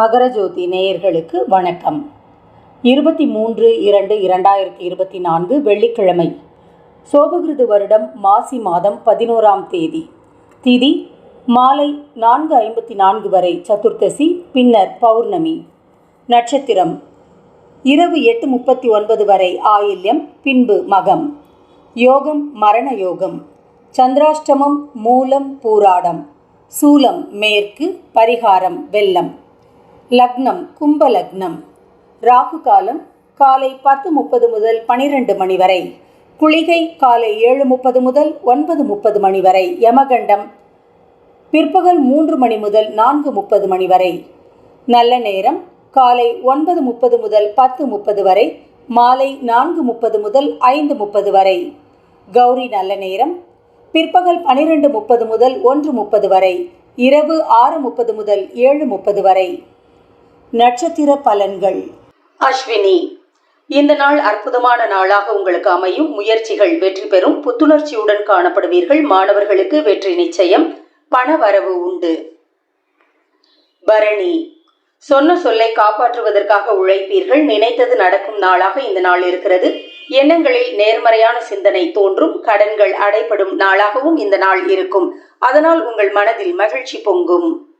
மகரஜோதி நேயர்களுக்கு வணக்கம். இருபத்தி மூன்று இரண்டு இரண்டாயிரத்தி இருபத்தி நான்கு வெள்ளிக்கிழமை சோபகிருது வருடம் மாசி மாதம் பதினோராம் தேதி. திதி மாலை நான்கு ஐம்பத்தி நான்கு வரை சதுர்த்தசி பின்னர் பௌர்ணமி. நட்சத்திரம் இரவு எட்டு முப்பத்தி ஒன்பது வரை ஆயில்யம் பின்பு மகம். யோகம் மரண யோகம். சந்திராஷ்டமம் மூலம் பூராடம். சூலம் மேற்கு பரிகாரம் வெள்ளம். லக்னம் கும்ப லக்னம் ராகு காலம் காலை பத்து முப்பது முதல் பனிரெண்டு மணி வரை. குளிகை காலை ஏழு முப்பது முதல் ஒன்பது முப்பது மணி வரை. யமகண்டம் பிற்பகல் மூன்று மணி முதல் நான்கு முப்பது மணி வரை. நல்ல நேரம் காலை ஒன்பது முப்பது முதல் பத்து முப்பது வரை. மாலை நான்கு முப்பது முதல் ஐந்து முப்பது வரை. கௌரி நல்ல நேரம் பிற்பகல் பனிரெண்டு முப்பது முதல் ஒன்று முப்பது வரை. இரவு ஆறு முப்பது முதல் ஏழு முப்பது வரை. நட்சத்திர பலன்கள். அஸ்வினி இந்த நாள் அற்புதமான நாளாக உங்களுக்கு அமையும். முயற்சிகள் வெற்றி பெறும். புத்துணர்ச்சியுடன் காணப்படுவீர்கள். மாணவர்களுக்கு வெற்றி நிச்சயம். பண வரவு உண்டு. பரணி சொன்ன சொல்லை காப்பாற்றுவதற்காக உழைப்பீர்கள். நினைத்தது நடக்கும் நாளாக இந்த நாள் இருக்கிறது. எண்ணங்களில் நேர்மறையான சிந்தனை தோன்றும். கடன்கள் அடைபடும் நாளாகவும் இந்த நாள் இருக்கும். அதனால் உங்கள் மனதில் மகிழ்ச்சி பொங்கும்.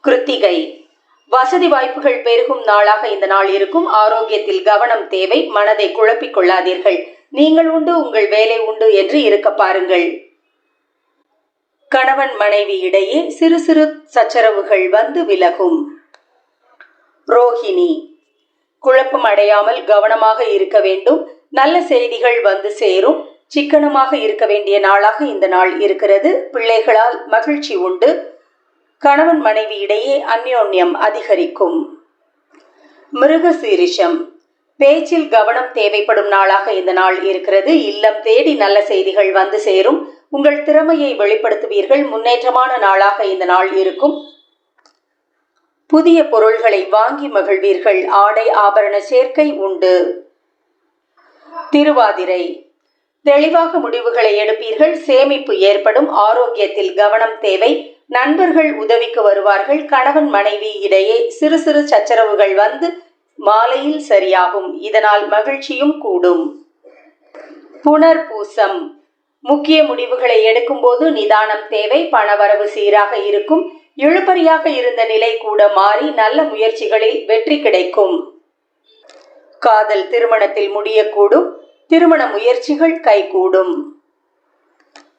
கிருத்திகை வசதி வாய்ப்புகள் பெருகும் நாளாக இந்த நாள் இருக்கும். ஆரோக்கியத்தில் கவனம் தேவை. மனதை குழப்பிக் கொள்ளாதீர்கள். நீங்கள் உண்டு உங்கள் வேலை உண்டு என்று இருக்க பாருங்கள். கணவன் மனைவி இடையே சிறு சிறு சச்சரவுகள் வந்து விலகும். ரோஹிணி. குழப்பம் அடையாமல் கவனமாக இருக்க வேண்டும். நல்ல செய்திகள் வந்து சேரும். சிக்கனமாக இருக்க வேண்டிய நாளாக இந்த நாள் இருக்கிறது. பிள்ளைகளால் மகிழ்ச்சி உண்டு. கணவன் மனைவி இடையே அந்யோன்யம் அதிகரிக்கும். மிருக சீரிஷம் பேச்சில் கவனம் தேவைப்படும் நாளாக இந்த நாள் இருக்கிறது. இல்லம் தேடி நல்ல செய்திகள் வந்து சேரும். உங்கள் திறமையை வெளிப்படுத்துவீர்கள். முன்னேற்றமான நாளாக இந்த நாள் இருக்கும். புதிய பொருள்களை வாங்கி மகிழ்வீர்கள். ஆடை ஆபரண சேர்க்கை உண்டு. திருவாதிரை. தெளிவாக முடிவுகளை எடுப்பீர்கள். சேமிப்பு ஏற்படும். ஆரோக்கியத்தில் கவனம் தேவை. நண்பர்கள் உதவிக்கு வருவார்கள் கணவன் மனைவி இடையே சிறு சிறு சச்சரவுகள் வந்து மாலையில் சரியாகும். இதனால் மகிழ்ச்சியும் கூடும். புனர்பூசம். முக்கிய முடிவுகளை எடுக்கும்போது நிதானம் தேவை பணவரவு சீராக இருக்கும் இழுபறியாக இருந்த நிலை கூட மாறி நல்ல முயற்சிகளில் வெற்றி கிடைக்கும். காதல் திருமணத்தில் முடியக்கூடும் திருமண முயற்சிகள் கைகூடும்.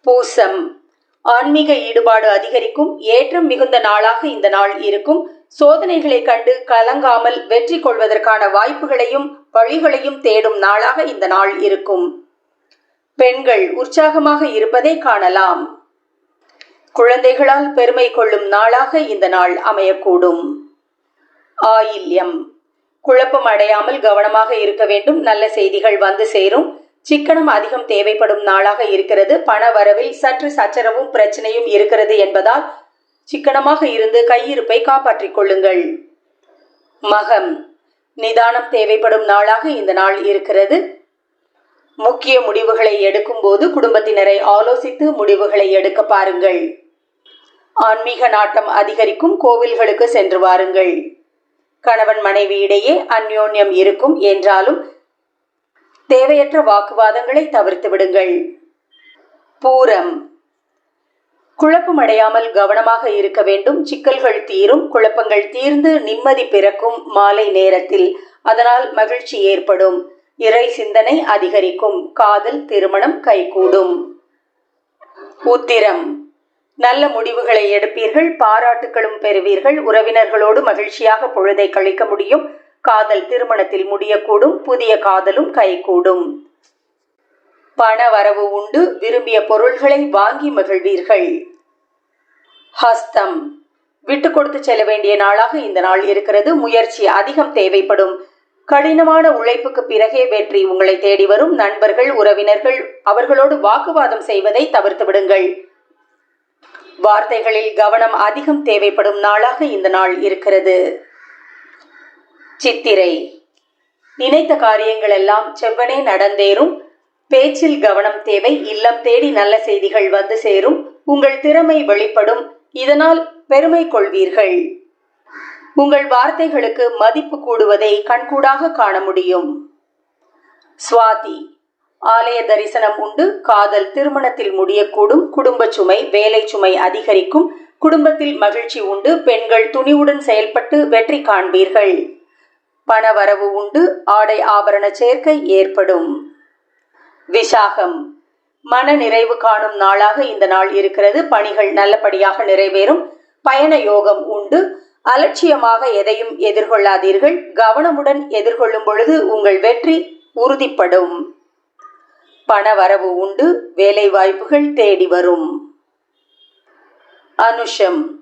பூசம். ஆன்மீக ஈடுபாடு அதிகரிக்கும் ஏற்றம் மிகுந்த நாளாக இந்த நாள் இருக்கும். சோதனைகளை கண்டு கலங்காமல் வெற்றி கொள்வதற்கான வாய்ப்புகளையும் வழிகளையும் தேடும் நாளாக இந்த நாள் இருக்கும். பெண்கள் உற்சாகமாக இருப்பதை காணலாம். குழந்தைகளால் பெருமை கொள்ளும் நாளாக இந்த நாள் அமையக்கூடும். ஆயில்யம். குழப்பம் அடையாமல் கவனமாக இருக்க வேண்டும். நல்ல செய்திகள் வந்து சேரும். சிக்கனம் அதிகம் தேவைப்படும் நாளாக இருக்கிறது. பண வரவில் சற்று சச்சரவும் பிரச்சனையும் இருக்கிறது என்பதால் சிக்கனமாக இருந்து கையிருப்பை காப்பாற்றிக் கொள்ளுங்கள். மகம் நிதானம் தேவைப்படும் நாளாக இந்த நாள் இருக்கிறது. முக்கிய முடிவுகளை எடுக்கும் போது குடும்பத்தினரை ஆலோசித்து முடிவுகளை எடுக்க பாருங்கள். ஆன்மீக நாட்டம் அதிகரிக்கும் கோவில்களுக்கு சென்று வாருங்கள். கணவன் மனைவி இடையே அந்யோன்யம் இருக்கும் என்றாலும் தேவையற்ற வாக்குவாதங்களை தவிர்த்து விடுங்கள். பூரம். குழப்பமடையாமல் கவனமாக இருக்க வேண்டும். சிக்கல்கள் தீரும். குழப்பங்கள் தீர்ந்து நிம்மதி பிறக்கும் மாலை நேரத்தில். அதனால் மகிழ்ச்சி ஏற்படும். இறை சிந்தனை அதிகரிக்கும். காதல் திருமணம் கைகூடும். உத்திரம். நல்ல முடிவுகளை எடுப்பீர்கள். பாராட்டுகளும் பெறுவீர்கள். உறவினர்களோடு மகிழ்ச்சியாக பொழுதை கழிக்க முடியும். காதல் திருமணத்தில் முடியக்கூடும் புதிய காதலும் கைகூடும். பண வரவு உண்டு விரும்பிய பொருள்களை வாங்கி மகிழ்வீர்கள். ஹஸ்தம். விட்டு கொடுத்து செல்ல வேண்டிய நாளாக இந்த நாள் இருக்கிறது. முயற்சி அதிகம் தேவைப்படும். கடினமான உழைப்புக்கு பிறகே வெற்றி உங்களை தேடி வரும். நண்பர்கள் உறவினர்கள் அவர்களோடு வாக்குவாதம் செய்வதை தவிர்த்து விடுங்கள். வார்த்தைகளில் கவனம் அதிகம் தேவைப்படும் நாளாக இந்த நாள் இருக்கிறது. சித்திரை. நினைத்த காரியங்கள் எல்லாம் செவ்வனே நடந்தேறும். பேச்சில் கவனம் தேவை இல்லம் தேடி நல்ல செய்திகள் வந்து சேரும். உங்கள் திறமை வெளிப்படும். இதனால் பெருமை கொள்வீர்கள். உங்கள் வார்த்தைகளுக்கு மதிப்பு கூடுவதை கண்கூடாக காண முடியும். சுவாதி. ஆலய தரிசனம் உண்டு. காதல் திருமணத்தில் முடியக்கூடும். குடும்ப சுமை வேலை சுமை அதிகரிக்கும். குடும்பத்தில் மகிழ்ச்சி உண்டு. பெண்கள் துணிவுடன் செயல்பட்டு வெற்றி காண்பீர்கள். பணவரவு உண்டு ஆடை ஆபரண சேர்க்கை ஏற்படும். விசாகம். மன நிறைவு காணும் நாளாக இந்த நாள் இருக்கிறது. பணிகள் நல்லபடியாக நிறைவேறும். பயண யோகம் உண்டு. அலட்சியமாக எதையும் எதிர்கொள்ளாதீர்கள். கவனமுடன் எதிர்கொள்ளும் பொழுது உங்கள் வெற்றி உறுதிப்படும். பணவரவு உண்டு. வேலை வாய்ப்புகள் தேடி வரும். அனுஷம்.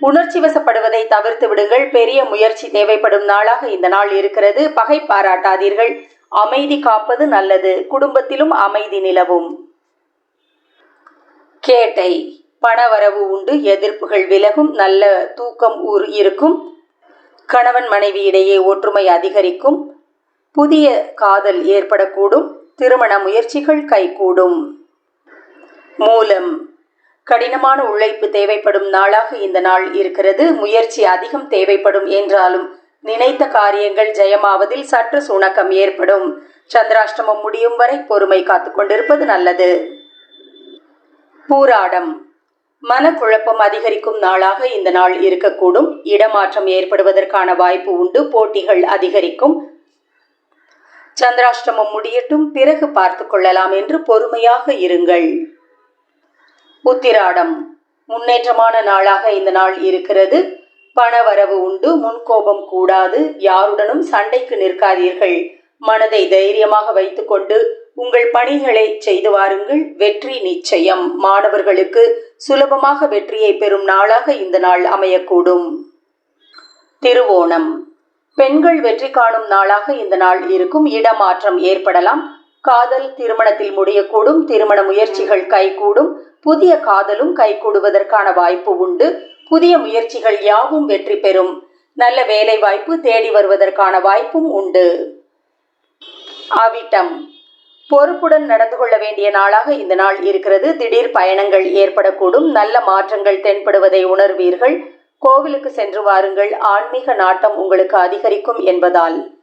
உணர்ச்சி வசப்படுவதை தவிர்த்து விடுங்கள். பெரிய முயற்சி தேவைப்படும் நாளாக இந்த நாள் இருக்கிறது. பகை பாராட்டாதீர்கள். அமைதி காப்பது நல்லது. குடும்பத்திலும் அமைதி நிலவும். கேட்டை. பணவரவு உண்டு. எதிர்ப்புகள் விலகும். நல்ல தூக்கம் ஊர் இருக்கும். கணவன் மனைவி இடையே ஒற்றுமை அதிகரிக்கும். புதிய காதல் ஏற்படக்கூடும். திருமண முயற்சிகள் கைகூடும். மூலம் கடினமான உழைப்பு தேவைப்படும் நாளாக இந்த நாள் இருக்கிறது. முயற்சி அதிகம் தேவைப்படும் என்றாலும் நினைத்த காரியங்கள் ஜெயமாவதில் சற்று சுணக்கம் ஏற்படும். சந்திராஷ்டமம் முடியும் வரை பொறுமை காத்து கொண்டிருப்பது நல்லது. பூராடம். மனக்குழப்பம் அதிகரிக்கும் நாளாக இந்த நாள் இருக்கக்கூடும். இடமாற்றம் ஏற்படுவதற்கான வாய்ப்பு உண்டு. போட்டிகள் அதிகரிக்கும். சந்திராஷ்டமம் முடியட்டும். பிறகு பார்த்து கொள்ளலாம் என்று பொறுமையாக இருங்கள். உத்திராடம். முன்னேற்றமான நாளாக இந்த நாள் இருக்கிறது. பணவரவு உண்டு முன்கோபம் கூடாது யாருடனும் சண்டைக்கு நிற்காதீர்கள். மனதை தைரியமாக வைத்துக்கொண்டு உங்கள் பணிகளை செய்து வாருங்கள். வெற்றி நிச்சயம். மாணவர்களுக்கு சுலபமாக வெற்றியை பெறும் நாளாக இந்த நாள் அமையக்கூடும். திருவோணம். பெண்கள் வெற்றி காணும் நாளாக இந்த நாள் இருக்கும். இடமாற்றம் ஏற்படலாம். காதல் திருமணத்தில் முடியக்கூடும். திருமண முயற்சிகள் கைகூடும். புதிய காதலும் கைகூடுவதற்கான வாய்ப்பு உண்டு. புதிய முயற்சிகள் யாவும் வெற்றி பெறும். நல்ல வேலை வாய்ப்பு தேடி வருவதற்கான வாய்ப்பும் உண்டு. அவிட்டம் பொறுப்புடன் நடந்து கொள்ள வேண்டிய நாளாக இந்த நாள் இருக்கிறது. திடீர் பயணங்கள் ஏற்படக்கூடும். நல்ல மாற்றங்கள் தென்படுவதை உணர்வீர்கள். கோவிலுக்கு சென்று வாருங்கள். ஆன்மீக நாட்டம் உங்களுக்கு அதிகரிக்கும் என்பதால்.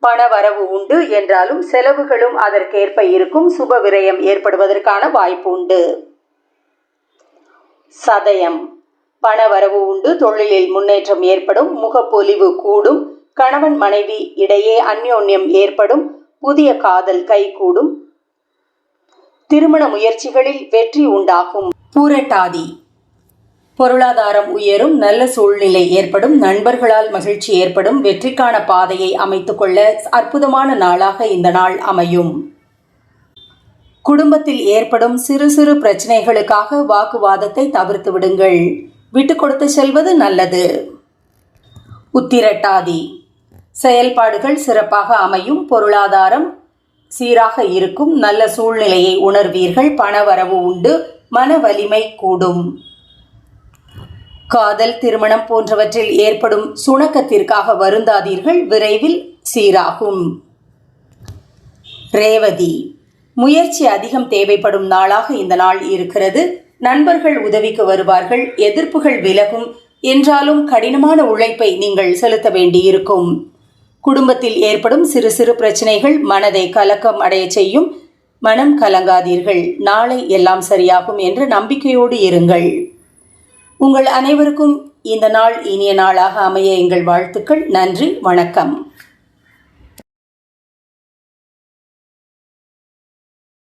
பண வரவு உண்டு என்றாலும் செலவுகளும் அதற்கேற்ப இருக்கும். சுப விரயம் ஏற்படுவதற்கான வாய்ப்பு உண்டு. சதயம். பண வரவு உண்டு. தொழிலில் முன்னேற்றம் ஏற்படும். முகப்பொலிவு கூடும். கணவன் மனைவி இடையே அந்யோன்யம் ஏற்படும். புதிய காதல் கைகூடும். திருமண முயற்சிகளில் வெற்றி உண்டாகும். பூரட்டாதி. பொருளாதாரம் உயரும் நல்ல சூழ்நிலை ஏற்படும் நண்பர்களால் மகிழ்ச்சி ஏற்படும் வெற்றிக்கான பாதையை அமைத்துக் கொள்ள அற்புதமான நாளாக இந்த நாள் அமையும். குடும்பத்தில் ஏற்படும் சிறு சிறு பிரச்சனைகளுக்காக வாக்குவாதத்தை தவிர்த்து விடுங்கள். விட்டு கொடுத்து செல்வது நல்லது. உத்திரட்டாதி. செயல்பாடுகள் சிறப்பாக அமையும் பொருளாதாரம் சீராக இருக்கும் நல்ல சூழ்நிலையை உணர்வீர்கள் பணவரவு உண்டு மன வலிமை கூடும். காதல் திருமணம் போன்றவற்றில் ஏற்படும் சுணக்கத்திற்காக வருந்தாதீர்கள். விரைவில் சீராகும். ரேவதி முயற்சி அதிகம் தேவைப்படும் நாளாக இந்த நாள் இருக்கிறது. நண்பர்கள் உதவிக்கு வருவார்கள். எதிர்ப்புகள் விலகும். என்றாலும் கடினமான உழைப்பை நீங்கள் செலுத்த வேண்டியிருக்கும். குடும்பத்தில் ஏற்படும் சிறு சிறு பிரச்சனைகள் மனதை கலக்கம் அடைய செய்யும். மனம் கலங்காதீர்கள். நாளை எல்லாம் சரியாகும் என்ற நம்பிக்கையோடு இருங்கள். உங்கள் அனைவருக்கும் இந்த நாள் இனிய நாளாக அமைய எங்கள் வாழ்த்துக்கள். நன்றி வணக்கம்.